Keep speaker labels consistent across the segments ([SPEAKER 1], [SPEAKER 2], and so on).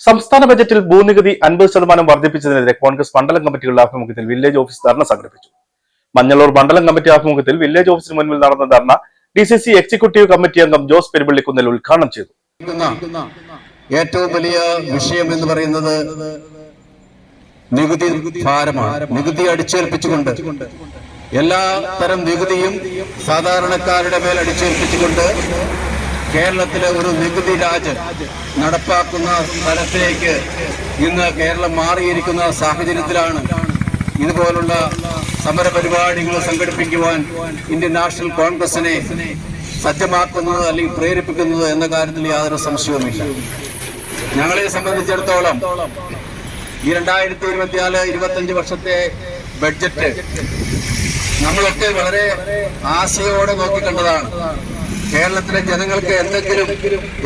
[SPEAKER 1] സംസ്ഥാന ബജറ്റിൽ ഭൂനികുതി അൻപത് ശതമാനം വർദ്ധിപ്പിച്ചതിനെതിരെ കോൺഗ്രസ് മണ്ഡലം കമ്മിറ്റികളുടെ ആഭിമുഖ്യത്തിൽ വില്ലേജ് ഓഫീസ് ധർണ സംഘടിപ്പിച്ചു. മഞ്ഞളൂർ മണ്ഡലം കമ്മിറ്റി ആഭിമുഖ്യത്തിൽ വില്ലേജ് ഓഫീസിന് മുന്നിൽ നടന്ന dharna D C C executive committee അംഗം ജോസ് പെരുമ്പള്ളിക്കുന്നിൽ ഉദ്ഘാടനം ചെയ്തു.
[SPEAKER 2] ഏറ്റവും വലിയ വിഷയം എന്ന് പറയുന്നത് നികുതി നികുതി അടിച്ചേൽപ്പിച്ചുകൊണ്ട് എല്ലാ തരം നികുതിയും സാധാരണക്കാരുടെ മേൽ അടിച്ചേൽപ്പിച്ചുകൊണ്ട് കേരളത്തിലെ ഒരു നികുതി രാജ് നടപ്പാക്കുന്ന സ്ഥലത്തേക്ക് ഇന്ന് കേരളം മാറിയിരിക്കുന്ന സാഹചര്യത്തിലാണ് ഇതുപോലുള്ള സമര പരിപാടികൾ സംഘടിപ്പിക്കുവാൻ ഇന്ത്യൻ നാഷണൽ കോൺഗ്രസിനെ സജ്ജമാക്കുന്നത് അല്ലെങ്കിൽ പ്രേരിപ്പിക്കുന്നത് എന്ന കാര്യത്തിൽ യാതൊരു സംശയവുമില്ല. ഞങ്ങളെ സംബന്ധിച്ചിടത്തോളം ഈ രണ്ടായിരത്തി ഇരുപത്തിനാല് ഇരുപത്തഞ്ച് വർഷത്തെ ബഡ്ജറ്റ് നമ്മളൊക്കെ വളരെ ആശയോടെ നോക്കിക്കണ്ടതാണ്. കേരളത്തിലെ ജനങ്ങൾക്ക് എന്തെങ്കിലും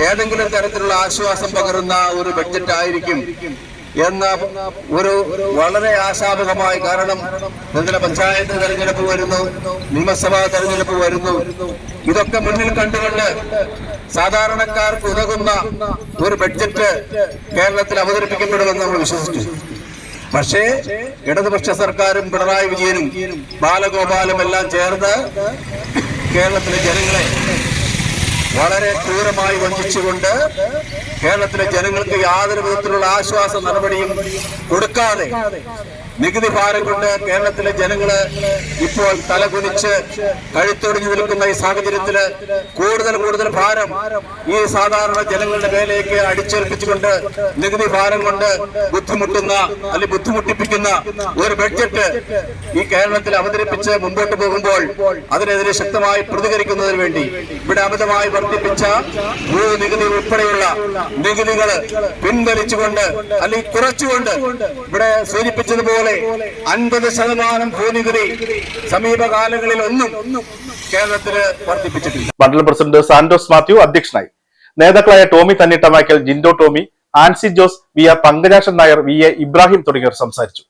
[SPEAKER 2] ഏതെങ്കിലും തരത്തിലുള്ള ആശ്വാസം പകരുന്ന ഒരു ബഡ്ജറ്റ് ആയിരിക്കും എന്ന ഒരു വളരെ ആശാപകമായ കാരണം ഇന്നലെ പഞ്ചായത്ത് തെരഞ്ഞെടുപ്പ് വരുന്നു നിയമസഭാ തെരഞ്ഞെടുപ്പ് വരുന്നു. ഇതൊക്കെ മുന്നിൽ കണ്ടുകൊണ്ട് സാധാരണക്കാർക്ക് ഉതകുന്ന ഒരു ബഡ്ജറ്റ് കേരളത്തിൽ അവതരിപ്പിക്കപ്പെടുമെന്ന് നമ്മൾ വിശ്വസിച്ചു. പക്ഷേ ഇടതുപക്ഷ സർക്കാരും പിണറായി വിജയനും ബാലഗോപാലും എല്ലാം ചേർന്ന് കേരളത്തിലെ ജനങ്ങളെ വളരെ ക്രൂരമായി വഞ്ചിച്ചുകൊണ്ട് കേരളത്തിലെ ജനങ്ങൾക്ക് യാതൊരു വിധത്തിലുള്ള ആശ്വാസ നടപടിയും കൊടുക്കാതെ നികുതി ഭാരം കൊണ്ട് കേരളത്തിലെ ജനങ്ങൾ ഇപ്പോൾ തലകുനിച്ച് കഴുത്തൊടിഞ്ഞു നിൽക്കുന്ന ഈ സാഹചര്യത്തിൽ കൂടുതൽ കൂടുതൽ ഭാരം ഈ സാധാരണ ജനങ്ങളുടെ മേലേക്ക് അടിച്ചേൽപ്പിച്ചുകൊണ്ട് നികുതി ഭാരം കൊണ്ട് ബുദ്ധിമുട്ടുന്ന അല്ലെങ്കിൽ ബുദ്ധിമുട്ടിപ്പിക്കുന്ന ഒരു ബഡ്ജറ്റ് ഈ കേരളത്തിൽ അവതരിപ്പിച്ച് മുമ്പോട്ട് പോകുമ്പോൾ അതിനെതിരെ ശക്തമായി പ്രതികരിക്കുന്നതിന് വേണ്ടി ഇവിടെ അമിതമായി വർദ്ധിപ്പിച്ച ഭൂനികുതി ഉൾപ്പെടെയുള്ള നികുതികൾ പിൻവലിച്ചുകൊണ്ട് അല്ലെങ്കിൽ കുറച്ചുകൊണ്ട് ഇവിടെ സൂചിപ്പിച്ചതുപോലെ അൻപത് ശതമാനം ഭൂനികുതി സമീപകാലങ്ങളിൽ ഒന്നും കേരളത്തിന് വർദ്ധിപ്പിച്ചിട്ടില്ല.
[SPEAKER 1] മണ്ഡലം പ്രസിഡന്റ് സാന്റോസ് മാത്യു അധ്യക്ഷനായി. നേതാക്കളായ Tomy Thannittamakkal Jindo Tomy Ancy Jose V R Pankajakshan Nair V A Ibrahim തുടങ്ങിയവർ സംസാരിച്ചു.